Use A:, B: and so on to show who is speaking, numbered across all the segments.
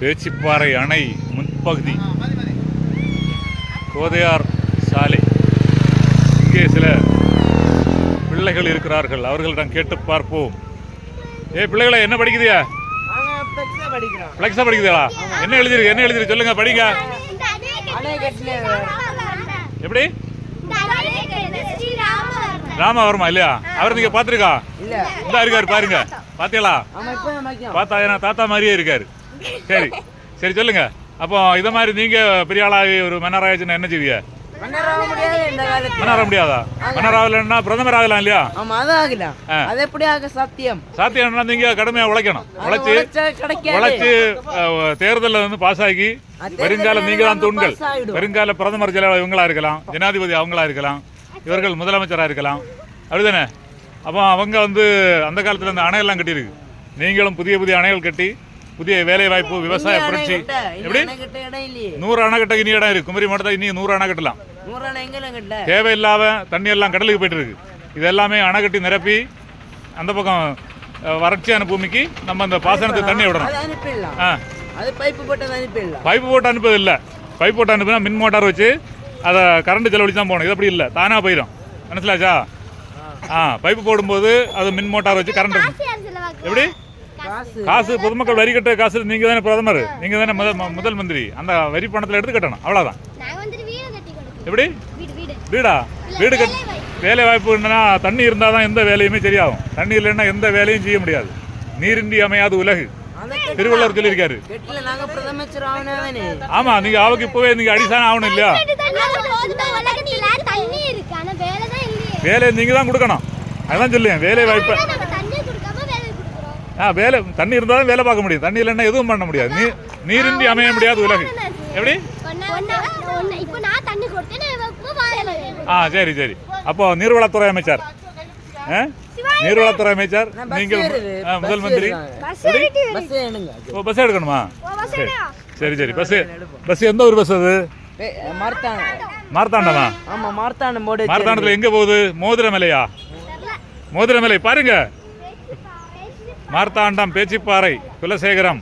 A: பேச்சிப்பாறை அணை முன்பகுதி. கோதையார் சாலை. இங்கே சில பிள்ளைகள் இருக்கிறார்கள். அவர்களிடம் கேட்டு பார்ப்போம். ஏ பிள்ளைகளை என்ன படிக்குதியா?
B: நாங்க பெருசா படிக்கிறோம்
A: பிளக்ஸா படிக்குதா என்ன எழுதிருக்கு என்ன எழுதிருக்கு சொல்லுங்க படிங்க. எப்படி? ராமவர்மா இல்லையா? அவர் நீங்க பாத்துருக்கா இந்த இருக்காரு பாருங்க. பாத்தீங்களா? பார்த்தா தாத்தா மாதிரியே இருக்காரு. சரி. சரி சொல்லுங்க. அப்போ இத மாதிரி நீங்க பெரிய ஆளாகி ஒரு மன்னர் ஆயிடுச்சுன்னா என்ன செய்வீங்க? மன்னர் முடியாதா மன்னர் ஆகலைன்னா பிரதமர் ஆகலாம் இல்லையா?
B: ஆமா அது ஆகலாம்
A: ஆ.
B: அது எப்படி ஆக சத்தியம்
A: சாத்தியம்னா நீங்க கடுமையா உழைக்கணும். உழைச்சு
B: உழைச்சா
A: தேர்தல்ல வந்து பாஸ் ஆகி
B: அது
A: வருங்கால நீங்க தான் தூண்கள். வருங்கால பிரதமர் இவங்களா இருக்கலாம் ஜனாதிபதி அவங்களா இருக்கலாம் இவர்கள் முதலமைச்சரா இருக்கலாம். அப்படிதானே? அப்போ அவங்க வந்து அந்த காலத்துல இந்த அணையெல்லாம் கட்டியிருக்கு. நீங்களும் புதிய புதிய அணைகள் கட்டி புதிய வேலை வாய்ப்பு விவசாய புரட்சி.
B: அணைக்கட்ட,
A: எப்படி?
B: அணைக்கட்ட
A: நூறு அணை கட்ட இனி இடம் இருக்கு. குமரி மாவட்டத்தில் இனி நூறு அணை கட்டலாம் தேவையில்லாத தண்ணி எல்லாம் கடலுக்கு போயிட்டு இருக்கு. இது எல்லாமே அணை கட்டி நிரப்பி அந்த பக்கம் வறட்சியான பூமிக்கு நம்ம அந்த பாசனத்துக்கு தண்ணி விடணும். ஆ.
B: அது பைப்பு போட்டது அனுப்பிடலாம்.
A: பைப்பு போட்டு அனுப்புறது இல்லை. பைப் போட்டு அனுப்புனா மின் மோட்டார் வச்சு அதை கரண்ட் செலவழிச்சு தான் போகணும். இது அப்படி இல்லை. தானாக போயிடும் மனசிலாச்சா ஆ. பைப்பு போடும்போது அது மின் மோட்டார் வச்சு கரண்ட் எப்படி?
B: காசு.
A: காசு பொதுமக்கள் வரி கட்ட காசு நீங்கள் தானே பிரதமர். நீங்கள் தானே முதல் மந்திரி. அந்த வரி பணத்தில் எடுத்து கட்டணும். அவ்வளோதான்
C: நாங்க
A: எப்படி?
C: வீடு வீடு.
A: கட் வேலை வாய்ப்பு என்னன்னா தண்ணி இருந்தால் தான் எந்த வேலையுமே சரியாகும். தண்ணி இல்லைன்னா எந்த வேலையும் செய்ய முடியாது. நீரின்றி அமையாது உலகு. திருவள்ளுவர் சொல்லியிருக்காரு.
B: நாங்க
A: ஆமா நீங்க அவக்கு இப்பவே நீங்க அடிசான ஆகணும் இல்லையா?
C: உலகத்துல தண்ணி இருக்கு. ஆனா வேலை தான் இல்லையே.
A: வேலையை நீங்க தான் கொடுக்கணும். அதான் சொல்லுங்க வேலை வாய்ப்பு
C: ஆனா நம்ம தண்ணி கொடுக்காம வேலை கொடுக்குறோம்
A: ஆ வேலை தண்ணி இருந்தால் தான் வேலை பார்க்க முடியும் தண்ணி இல்லைன்னா எதுவும் பண்ண முடியாது. நீ நீரின்றி அமைய முடியாது உலகு எப்படி? ஆ சரி சரி. அப்போ நீர்வளத்துறை அமைச்சர். ஆ? நீர்வளத்துறை அமைச்சர். நீங்கள் முதல் மந்திரி. ஓ பஸ் எடுக்கணுமா சரி. சரி சரி. பஸ் பஸ் எந்த ஒரு பஸ் அது?
B: மார்த்தாண்ட
A: மார்த்தாண்டமா.
B: ஆமா மார்த்தாண்ட மோடு
A: மார்த்தாண்டத்தில் எங்க போகுது? மோதிரமலையா? மோதிரமலை பாருங்க. மார்த்தாண்டம் பேச்சிப்பாறை குலசேகரம்.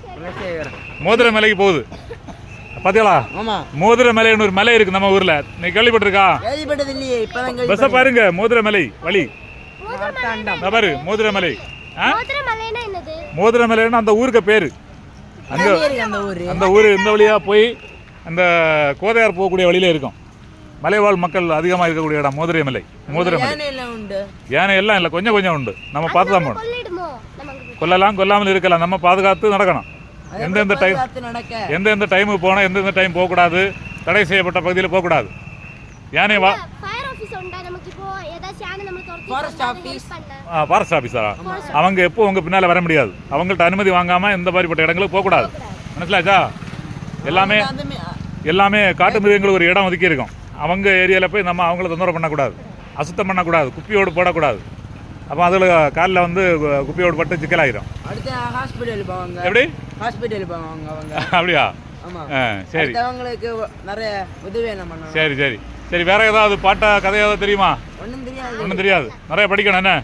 A: மோதிரமலைக்கு போகுது. பாத்தீங்களா?
B: ஆமா.
A: மோதிரமலைன்னு ஒரு மலை இருக்கு நம்ம ஊர்ல. நீ கேள்விப்பட்டிருக்கா? பஸ்ஸ பாருங்க மோதிரமலை வழி.
B: மார்த்தாண்டம்.
A: இதோ பாரு மோதிரமலை ஆ?
C: மோதிர மலைன்னா
A: அந்த ஊருக்கு பேரு. அங்க
B: எங்க இருக்கு அந்த ஊரு?
A: அந்த ஊர் இந்த வழியா போய் அந்த கோதையார் போகக்கூடிய வழியில இருக்கும். மலைவாழ் மக்கள் அதிகமாக இருக்கக்கூடிய இடம் மோதிரமலை மோதிரமலை
B: யானை எல்லாம் உண்டு?
A: யானை எல்லாம் இல்லை கொஞ்சம் கொஞ்சம் உண்டு. நம்ம பார்த்து தான் போகணும். கொல்லலாம் கொல்லாமல் இருக்கலாம். நம்ம பாதுகாத்து நடக்கணும். எந்தெந்த டைம் எந்தெந்த டைமுக்கு போனால் எந்தெந்த டைம் போகக்கூடாது தடை செய்யப்பட்ட பகுதியில் போகக்கூடாது. யானை வா ஃபாரஸ்ட் ஆஃபீஸரா அவங்க எப்போ உங்கள் பின்னால் வர முடியாது. அவங்கள்ட்ட அனுமதி வாங்காமல் எந்த மாதிரிப்பட்ட இடங்களுக்கு போகக்கூடாது. மனசிலாச்சா? எல்லாமே எல்லாமே காட்டு மிருகங்களுக்கு ஒரு இடம் ஒதுக்கி இருக்கும் அவங்க ஏரியாவில் போய் நம்ம அவங்கள தொந்தரவு பண்ணக்கூடாது. அசுத்தம் பண்ணக்கூடாது. குப்பியோடு போடக்கூடாது. அப்போ அதில் காலில் வந்து குப்பியோடு பட்டு சிக்கலாகிடும்
B: அடுத்து ஹாஸ்பிட்டல் போவாங்க.
A: எப்படி?
B: ஹாஸ்பிட்டல் போவாங்க அவங்க.
A: அப்படியா? சரி.
B: அடுத்தவங்களுக்கு நிறைய உதவி பண்ணணும்?
A: சரி சரி. சரி வேற ஏதாவது பாட்டா கதை ஏதாவது தெரியுமா?
B: ஒண்ணும் தெரியாது.
A: ஒன்றும் தெரியாது. நிறைய படிக்கணும் என்ன?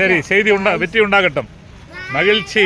A: சரி செய்தி உண்டா வெற்றி உண்டாகட்டும். மகிழ்ச்சி.